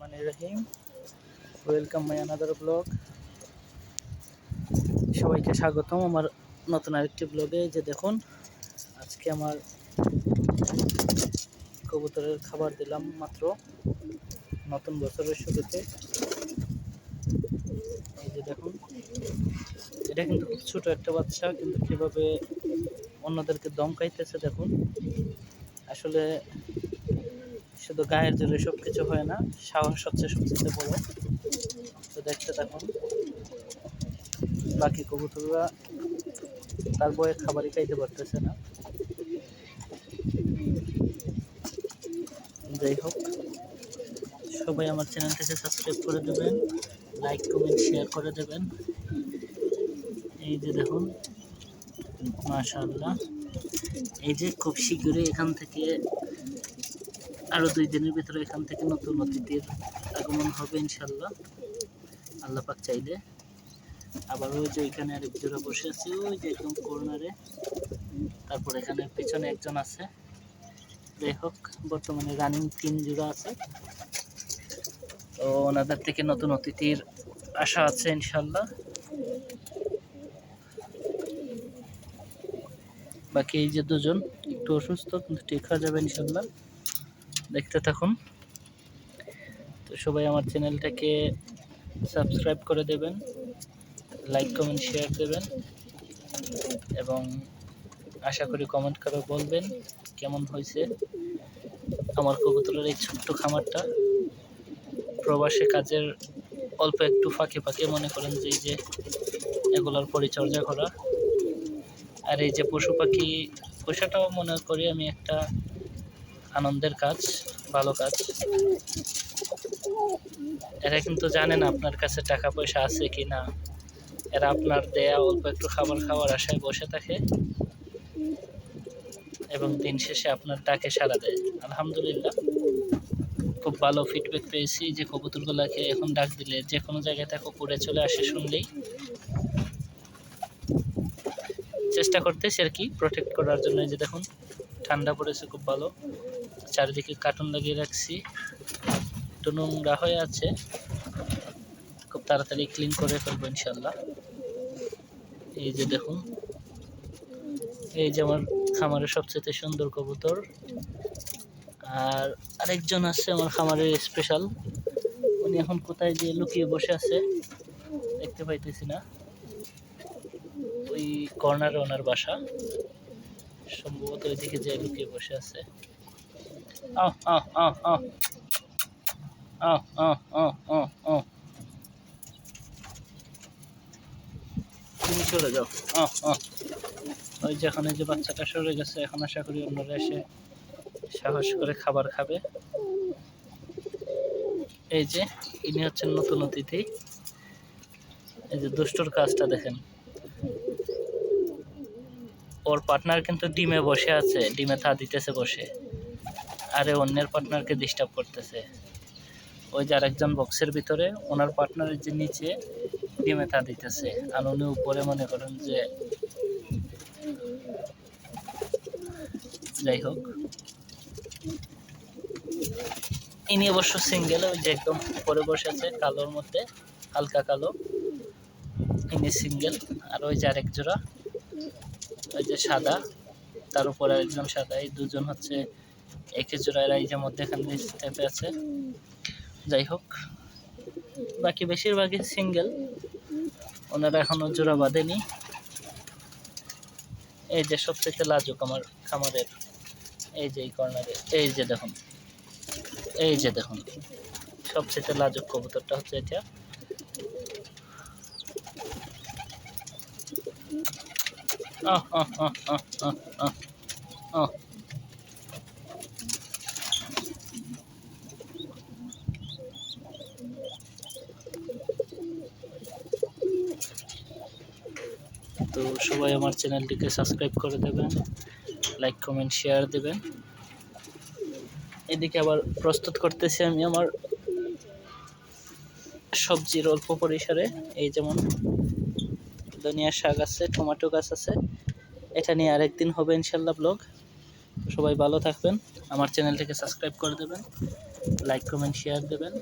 Rahman Rahim. Welcome my another blog সবাইকে স্বাগতম আমার নতুন আরেকটি ব্লগে যে দেখুন, আজকে আমার কবুতরের খাবার দিলাম মাত্র নতুন বছরের শুরুতে। এই যে দেখুন, এটা কিন্তু খুব ছোট একটা বাচ্চা, কিন্তু কীভাবে অন্যদেরকে দমকাইতেছে দেখুন। আসলে শুধু গায়ের জোরে সব কিছু হয় না, সাহস হচ্ছে সবচেয়ে বড় তো দেখতে থাকুন। বাকি কবুতররা তার বয়ে খাবারই খাইতে পারতেছে না। যাই হোক, সবাই আমার চ্যানেলটাকে সাবস্ক্রাইব করে দেবেন, লাইক, কমেন্ট, শেয়ার করে দেবেন। এই যে দেখুন, মাশাআল্লাহ। এই যে খুব শীঘ্রই এখান থেকে আরও দুই দিনের ভিতরে এখান থেকে নতুন অতিথির আগমন হবে ইনশাল্লাহ আল্লাহ পাক চাইলে। আবার ওই যে এখানে আরেক জোড়া বসে আছে, ওই যে একদম কর্নারে তারপর এখানে পিছনে একজন আছে। যাই হোক, বর্তমানে রানিং তিন জোড়া আছে। তো ওনাদের থেকে নতুন অতিথির আশা আছে ইনশাল্লাহ বাকি এই যে দুজন, একটু অসুস্থ, কিন্তু ঠিক হয়ে যাবে ইনশাল্লাহ দেখতে থাকুন। তো সবাই আমার চ্যানেলটাকে সাবস্ক্রাইব করে দেবেন, লাইক, কমেন্ট, শেয়ার দেবেন এবং আশা করি কমেন্ট করে বলবেন কেমন হয়েছে আমার কবুতরের এই ছোট্ট খামারটা। প্রবাসে কাজের অল্প একটু ফাঁকে ফাঁকে মনে করেন যে যে এগুলোর পরিচর্যা করা। আর এই যে পশু পাখি, পোষাটাও মনে করি আমি একটা আনন্দের কাজ, ভালো কাজ। এরা কিন্তু জানে না আপনার কাছে টাকা পয়সা আছে কি না। এরা আপনার দেয়া অল্প একটু খাবার খাওয়ার আশায় বসে থাকে এবং দিন শেষে আপনার ডাকে সাড়া দেয়। আলহামদুলিল্লাহ। খুব ভালো ফিডব্যাক পেয়েছি যে কবুতরগুলোকে এখন ডাক দিলে যে কোনো জায়গায় থাকো পড়ে চলে আসে শুনলেই। চেষ্টা করতেছি আর কি প্রোটেক্ট করার জন্য যে দেখুন, ঠান্ডা পড়েছে খুব ভালো। চারিদিকে কার্টুন লাগিয়ে রাখছি। একটু নোংরা হয়ে আছে। খুব তাড়াতাড়ি ক্লিন করে ফেলব ইনশাল্লাহ এই যে দেখুন। এই যে আমার খামারের সবচেয়ে সুন্দর কবুতর। আর আরেকজন আছে আমার খামারের স্পেশাল উনি এখন কোথায় গিয়ে লুকিয়ে বসে আছে, দেখতে পাইতেছি না। ওই কর্নারে ওনার বাসা। সম্ভবত ওইদিকে যে লুকিয়ে বসে আছে। তুমি চলে ওই যেখানে যে বাচ্চাটা সরে গেছে, এখন আশা করি অন্যরা এসে সাহস করে খাবার খাবে। এই যে, ইনি হচ্ছেন নতুন অতিথি। এই যে দুষ্টর কাজটা দেখেন। ওর পার্টনার কিন্তু ডিমে বসে আছে, ডিমে থা দিতেছে বসে। আরে অন্যের পার্টনারকে ডিস্টার্ব করতেছে। ওই যে আরেকজন বক্সের ভিতরে, ওনার পার্টনারের যে নিচে ডিমে তা দিতেছে। আর উনি উপরে মনে করেন যে, যাই হোক। ইনি অবশ্য সিঙ্গেল ওই যে একদম উপরে বসে আছে, কালোর মধ্যে, হালকা কালো। ইনি সিঙ্গেল আর ওই যে আরেক জোড়া, ওই যে সাদা, তার উপরে একজন সাদা। এই দুজন হচ্ছে একে জোড়া এরা এই যে মধ্যেখানে স্টেপে আছে। যাই হোক, বাকি বেশিরভাগই সিঙ্গেল। ওনারা এখনও জোড়া বাঁধেনি। এই যে সবথেকে লাজুক আমার খামারের, এই যে এই কর্নারে এই যে দেখুন, এই যে দেখুন, সবচেয়ে লাজুক কবুতরটা হচ্ছে এটা। আহ আহ আহ আহ আহ আহ। তো সবাই আমার চ্যানেলটিকে সাবস্ক্রাইব করে দেবেন, লাইক, কমেন্ট, শেয়ার দেবেন। এদিকে আবার প্রস্তুত করতেছি আমি আমার সবজির অল্প পরিসরে। এই যেমন ধনিয়া শাক আছে, টমেটো গাছ আছে, এটা নিয়ে আরেকদিন হবে ইনশাল্লাহ ব্লগ। সবাই ভালো থাকবেন, আমার চ্যানেলটিকে সাবস্ক্রাইব করে দেবেন, লাইক, কমেন্ট, শেয়ার দেবেন।